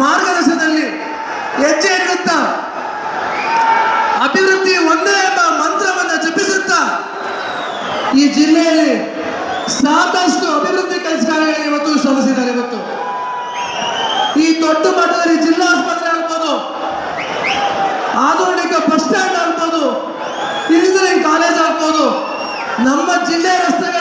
ಮಾರ್ಗದರ್ಶನದಲ್ಲಿ ಹೆಜ್ಜೆ ಇಡುತ್ತಾ ಅಭಿವೃದ್ಧಿ ಒಂದೇ ಎಂಬ ಮಂತ್ರವನ್ನು ಜಪಿಸುತ್ತಾ, ಈ ಜಿಲ್ಲೆಯಲ್ಲಿ ಸಾಕಷ್ಟು ಅಭಿವೃದ್ಧಿ ಕೆಲಸ ಇವತ್ತು ಶ್ರಮಿಸಿದ್ದಾರೆ ಇವತ್ತು. ಈ ದೊಡ್ಡ ಮಟ್ಟದಲ್ಲಿ ಜಿಲ್ಲಾ ಆಸ್ಪತ್ರೆ ಆಗ್ಬೋದು, ಆಧುನಿಕ ಬಸ್ ಸ್ಟ್ಯಾಂಡ್ ಆಗ್ಬೋದು, ಇಂಜಿನಿಯರಿಂಗ್ ಕಾಲೇಜ್ ಆಗ್ಬೋದು, ನಮ್ಮ ಜಿಲ್ಲೆ ರಸ್ತೆಗಳು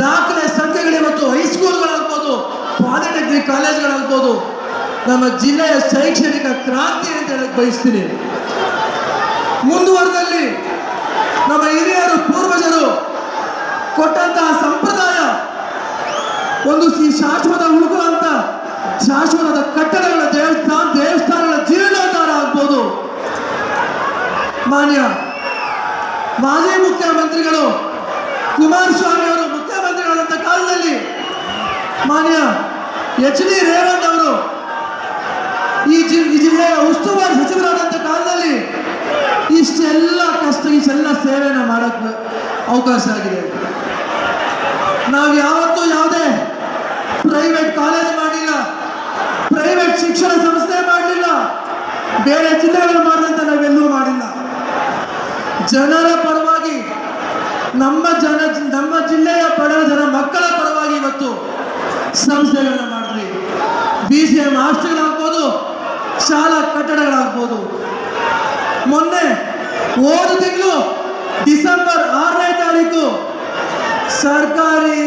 ದಾಖಲೆ ಸಂಖ್ಯೆಗಳು ಇವತ್ತು ಹೈಸ್ಕೂಲ್ಗಳಾಗ್ಬೋದು ಪಾಲಿಟೆಕ್ನಿಕ್ ಕಾಲೇಜ್ಗಳಾಗ್ಬೋದು, ನಮ್ಮ ಜಿಲ್ಲೆಯ ಶೈಕ್ಷಣಿಕ ಕ್ರಾಂತಿ ಅಂತ ಹೇಳಕ್ ಬಯಸ್ತೀನಿ. ಮುಂದುವರೆದಲ್ಲಿ ನಮ್ಮ ಹಿರಿಯರು, ಪೂರ್ವಜರು ಕೊಟ್ಟಂತಹ ಸಂಪ್ರದಾಯ, ಒಂದು ಈ ಶಾಶ್ವತ ಉಳ್ಕೊಳ್ಳುವಂತ ಶಾಶ್ವತದ ಕಟ್ಟಡಗಳ ದೇವಸ್ಥಾನ, ದೇವಸ್ಥಾನಗಳ ಜೀರ್ಣೋದ್ಧಾರ ಆಗ್ಬೋದು. ಮಾನ್ಯ ಮಾಜಿ ಮುಖ್ಯಮಂತ್ರಿಗಳು ಕುಮಾರಸ್ವಾಮಿ ಅವರು ಮಾನ್ಯ, ಎಚ್ ಡಿ ರೇವಣ್ಣ ಅವರು ಈ ಜಿ- ಈ ಜಿಲ್ಲೆಯ ಉಸ್ತುವಾರಿ ಸಚಿವರಾದಂಥ ಕಾಲದಲ್ಲಿ ಇಷ್ಟೆಲ್ಲ ಕಷ್ಟ, ಇಷ್ಟೆಲ್ಲ ಸೇವೆನ ಮಾಡಕ್ ಅವಕಾಶ ಆಗಿದೆ. ನಾವು ಯಾವತ್ತೂ ಯಾವುದೇ ಪ್ರೈವೇಟ್ ಕಾಲೇಜ್ ಮಾಡಿಲ್ಲ ಪ್ರೈವೇಟ್ ಶಿಕ್ಷಣ ಸಂಸ್ಥೆ ಮಾಡಲಿಲ್ಲ, ಬೇರೆ ಜಿಲ್ಲೆಗಳು ಮಾಡಿದಂತ ನಾವೆಲ್ಲೂ ಮಾಡಿಲ್ಲ. ಜನರ ಪರವಾಗಿ ನಮ್ಮ ಜನ, ನಮ್ಮ ಜಿಲ್ಲೆಯ ಬಡ ಜನ ಮಕ್ಕಳ ಪರವಾಗಿ ಇವತ್ತು ಸಂಸ್ಥೆಗಳನ್ನ ಮಾಡ್ರಿ. ಬಿ ಸಿ ಎಂ ಹಾಸ್ಟೆಲ್ಗಳಾಗ್ಬೋದು ಶಾಲಾ ಕಟ್ಟಡಗಳಾಗ್ಬೋದು. ಮೊನ್ನೆ ಹೋದ ತಿಂಗಳು ಡಿಸೆಂಬರ್ ಆರನೇ ತಾರೀಕು ಸರ್ಕಾರಿ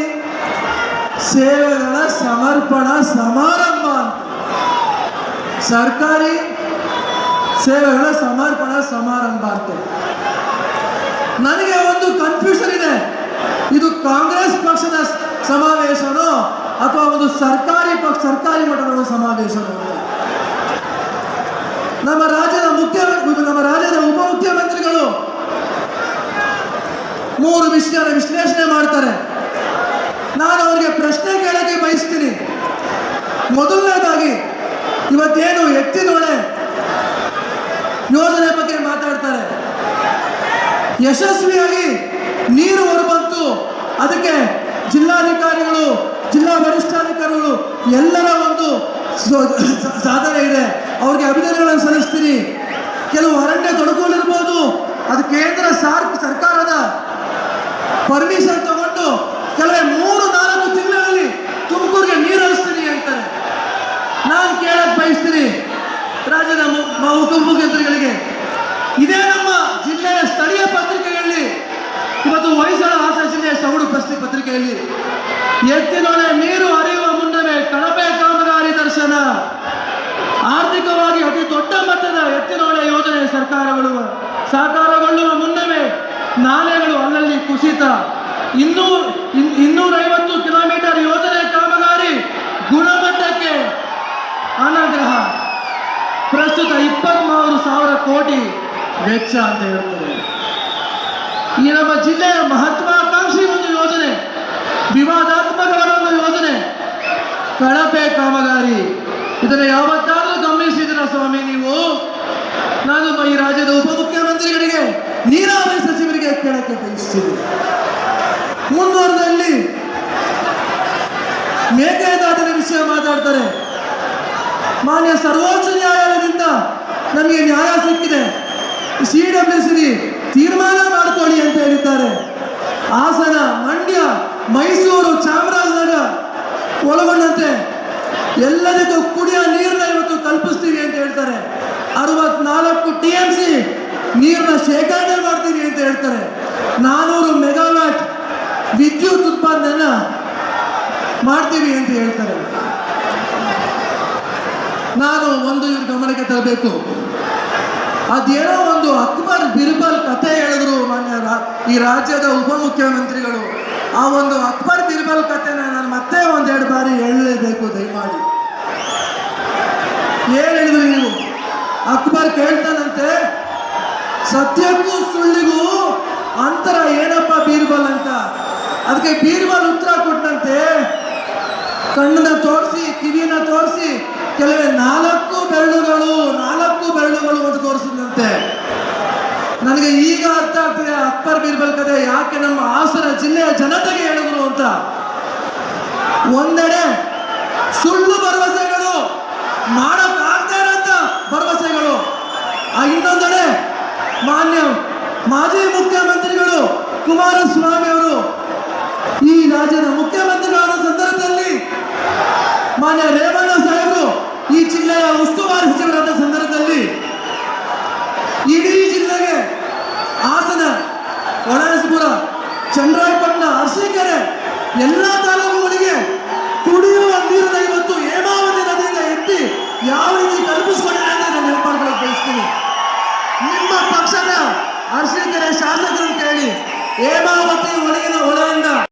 ಸೇವೆಗಳ ಸಮರ್ಪಣಾ ಸಮಾರಂಭ ಸರ್ಕಾರಿ ಸೇವೆಗಳ ಸಮರ್ಪಣಾ ಸಮಾರಂಭ ಅಂತ. ನನಗೆ ಒಂದು ಕನ್ಫ್ಯೂಷನ್ ಇದೆ. ಇದು ಕಾಂಗ್ರೆಸ್ ಪಕ್ಷದ ಸಮಾವೇಶನೋ ಅಥವಾ ಒಂದು ಸರ್ಕಾರಿ ಪಕ್ಷ, ಸರ್ಕಾರಿ ಮಠದ ಒಂದು ಸಮಾವೇಶನೋ ನಮ್ಮ ರಾಜ್ಯದ ಮುಖ್ಯ ನಮ್ಮ ರಾಜ್ಯದ ಉಪಮುಖ್ಯಮಂತ್ರಿಗಳು ಮೂರು ವಿಷಯ ವಿಶ್ಲೇಷಣೆ ಮಾಡ್ತಾರೆ. ನಾನು ಅವರಿಗೆ ಪ್ರಶ್ನೆ ಕೇಳಕ್ಕೆ ಬಯಸ್ತೀನಿ. ಮೊದಲನೇದಾಗಿ, ಇವತ್ತೇನು ಎತ್ತಿನೊಳೆ ಯೋಜನೆ ಬಗ್ಗೆ ಮಾತಾಡ್ತಾರೆ. ಯಶಸ್ವಿಯಾಗಿ ನೀರು ಹೊರಬಂತು. ಅದಕ್ಕೆ ಜಿಲ್ಲಾಧಿಕಾರಿಗಳು ಜಿಲ್ಲಾ ವರಿಷ್ಠಾಧಿಕಾರಿಗಳು ಎಲ್ಲರ ಒಂದು ಸಾಧನೆ ಇದೆ. ಅವ್ರಿಗೆ ಅಭಿನಂದನೆಗಳನ್ನು ಸಲ್ಲಿಸ್ತೀನಿ. ಕೆಲವು ಅರಣ್ಯ ತೊಡಕುಗಳಿರ್ಬೋದು. ಅದು ಕೇಂದ್ರ ಸಾರ್, ಸರ್ಕಾರದ ಪರ್ಮಿಷನ್ ತಗೊಂಡು ಕೆಲವೇ ಮೂರು, ನಾಲ್ಕು ತಿಂಗಳಲ್ಲಿ ತುಮಕೂರಿಗೆ ನೀರು ಹರಿಸ್ತೀನಿ ಅಂತಾರೆ. ನಾನು ಕೇಳಕ್ ಬಯಸ್ತೀನಿ. ರಾಜ್ಯದ ಉಪಮುಖ್ಯಮಂತ್ರಿಗಳಿಗೆ. ಇದೇ ನಮ್ಮ ಜಿಲ್ಲೆಯ ಸ್ಥಳೀಯ ಪತ್ರಿಕೆಗಳಲ್ಲಿ ಇವತ್ತು ಹೊಯ್ಸಳ ಸೌಡು ಪ್ರಶ್ನೆ ಪತ್ರಿಕೆಯಲ್ಲಿ ಎತ್ತಿನೊಳೆ ನೀರು ಹರಿಯುವ ಮುನ್ನವೇ ಕಳಪೆ ಕಾಮಗಾರಿ ದರ್ಶನ. ಆರ್ಥಿಕವಾಗಿ ಅತಿ ದೊಡ್ಡ ಮಟ್ಟದ ಎತ್ತಿನೊಳೆ ಯೋಜನೆ ಸರ್ಕಾರಗಳು ಸಾಕಾರಗೊಳ್ಳುವ ಮುನ್ನವೇ ನಾಲೆಗಳು ಅಲ್ಲಲ್ಲಿ ಕುಸಿತ. ಇನ್ನೂರ ಇನ್ನೂರೈವತ್ತು ಕಿಲೋಮೀಟರ್ ಯೋಜನೆ ಕಾಮಗಾರಿ ಗುಣಮಟ್ಟಕ್ಕೆ ಅನಾಗ್ರಹ. ಪ್ರಸ್ತುತ ಇಪ್ಪತ್ಮೂರು ಸಾವಿರ ಕೋಟಿ ವೆಚ್ಚ ಅಂತ ಹೇಳ್ತಾರೆ. ಈ ನಮ್ಮ ಜಿಲ್ಲೆಯ ಮಹತ್ವಾಕಾಂಕ್ಷಿ ಒಂದು ಯೋಜನೆ ವಿವಾದಾತ್ಮಕವಾದ ಒಂದು ಯೋಜನೆ. ಕಳಪೆ ಕಾಮಗಾರಿ. ಇದನ್ನು ಯಾವತ್ತಾದ್ರೂ ಗಮನಿಸಿದ್ರ ಸ್ವಾಮಿ ನೀವು? ನಾನು ಈ ರಾಜ್ಯದ ಉಪಮುಖ್ಯಮಂತ್ರಿಗಳಿಗೆ ನೀರಾವರಿ ಸಚಿವರಿಗೆ ಕೇಳಕ್ಕೆ ಬಯಸ್ತೀನಿ. ಮುಂದುವರೆದಲ್ಲಿ ಮೇಕೆದಾಟಿನ ವಿಷಯ ಮಾತಾಡ್ತಾರೆ. ಮಾನ್ಯ ಸರ್ವೋಚ್ಚ ನ್ಯಾಯಾಲಯದಿಂದ ನಮಗೆ ನ್ಯಾಯ ಸಿಕ್ಕಿದೆ. ಸಿ ಡಬ್ಲ್ಯೂ ಸಿ ತೀರ್ಮಾನ ಮಾಡ್ಕೊಳ್ಳಿ ಅಂತ ಹೇಳಿದ್ದಾರೆ. ಹಾಸನ, ಮಂಡ್ಯ, ಮೈಸೂರು, ಚಾಮರಾಜನಗರ ಒಳಗೊಂಡಂತೆ ಎಲ್ಲದಕ್ಕೂ ಕುಡಿಯೋ ನೀರನ್ನ ಇವತ್ತು ಕಲ್ಪಿಸ್ತೀವಿ ಅಂತ ಹೇಳ್ತಾರೆ. ಅರವತ್ನಾಲ್ಕು ಟಿ ಎಂ ಸಿ ನೀರನ್ನ ಶೇಖರಣೆ ಮಾಡ್ತೀವಿ ಅಂತ ಹೇಳ್ತಾರೆ. ನಾನೂರು ಮೆಗಾವ್ಯಾಟ್ ವಿದ್ಯುತ್ ಉತ್ಪಾದನೆಯನ್ನ ಮಾಡ್ತೀವಿ ಅಂತ ಹೇಳ್ತಾರೆ. ನಾನು ಒಂದು ಇವ್ರ ಗಮನಕ್ಕೆ ತರಬೇಕು. ಅದೇನೋ ಒಂದು ಅಕ್ಬರ್ ಬಿರ್ಬಲ್ ಕಥೆ ಹೇಳಿದ್ರು ಮಾನ್ಯ ಈ ರಾಜ್ಯದ ಉಪಮುಖ್ಯಮಂತ್ರಿಗಳು. ಆ ಒಂದು ಅಕ್ಬರ್ ಬಿರ್ಬಲ್ ಕತೆನ ನಾನು ಮತ್ತೆ ಒಂದೆರಡು ಬಾರಿ ಹೇಳಲೇಬೇಕು, ದಯಮಾಡಿ. ಹೇಳಿದ್ರು ನೀವು? ಅಕ್ಬರ್ ಕೇಳ್ತಾನಂತೆ, ಸತ್ಯಕ್ಕೂ ಸುಳ್ಳಿಗೂ ಅಂತರ ಏನಪ್ಪ ಬೀರ್ಬಲ್ ಅಂತ? ಅದಕ್ಕೆ ಬೀರ್ಬಲ್ ಉತ್ತರ ಕೊಟ್ಟಂತೆ ಕಣ್ಣನ್ನ ತೋರಿಸಿ ಕಿವಿನ ತೋರಿಸಿ, ಕೆಲವೇ ನಾಲ್ಕು ಬೆರಳುಗಳು ನಾಲ್ಕು ಬೆರಳುಗಳು ಅಂತ ತೋರಿಸಿದಂತೆ ನನಗೆ ಈಗ ಅರ್ಥ ಆಗ್ತಿದೆ ಅಕ್ಬರ್ ಬೀರ್ಬಲ್ ಕಥೆ ಯಾಕೆ ನಮ್ಮ ಹಾಸನ ಜಿಲ್ಲೆಯ ಜನತೆಗೆ ಹೇಳಿದ್ರು ಅಂತ? ಅಂತ ಒಂದೆಡೆ ಸುಳ್ಳು ಭರವಸೆಗಳು ಮಾಡಕ್ಕಾಗದೇ ಇರೋಂಥ ಭರವಸೆಗಳು. ಆ ಇನ್ನೊಂದೆಡೆ ಮಾನ್ಯ ಮಾಜಿ ಮುಖ್ಯಮಂತ್ರಿಗಳು ಕುಮಾರಸ್ವಾಮಿ ಅವರು ಈ ರಾಜ್ಯದ ಮುಖ್ಯಮಂತ್ರಿಗಳಾದ ಸಂದರ್ಭದಲ್ಲಿ ಮಾನ್ಯ ರೇವಣ್ಣ ಸಾಹೇಬರು ಈ ಜಿಲ್ಲೆಯ ಉಸ್ತುವಾರಿ ಸಚಿವರಾದ ಸಂದರ್ಭದಲ್ಲಿ ಇಡೀ ಚಂದ್ರಾಯಪಟ್ಟಣ, ಅರಸೀಕೆರೆ, ಎಲ್ಲ ತಾಲೂಕುಗಳಿಗೆ ಕುಡಿಯುವ ನೀರನ್ನ ಇವತ್ತು ಹೇಮಾವತಿ ನದಿಯಿಂದ ಎತ್ತಿ ಯಾವ ರೀತಿ ಕಲ್ಪಿಸ್ಕೊಂಡಿದೆ ಅಂತ ನಾನು ನೆನಪು ಮಾಡ್ಕೊಳಕ್ ಬಯಸ್ತೀನಿ ನಿಮ್ಮ ಪಕ್ಷದ ಅರಸೀಕೆರೆ ಶಾಸಕರನ್ನು ಕೇಳಿ ಹೇಮಾವತಿ ಒಳಗಿನ ಹೊಳೆಯಿಂದ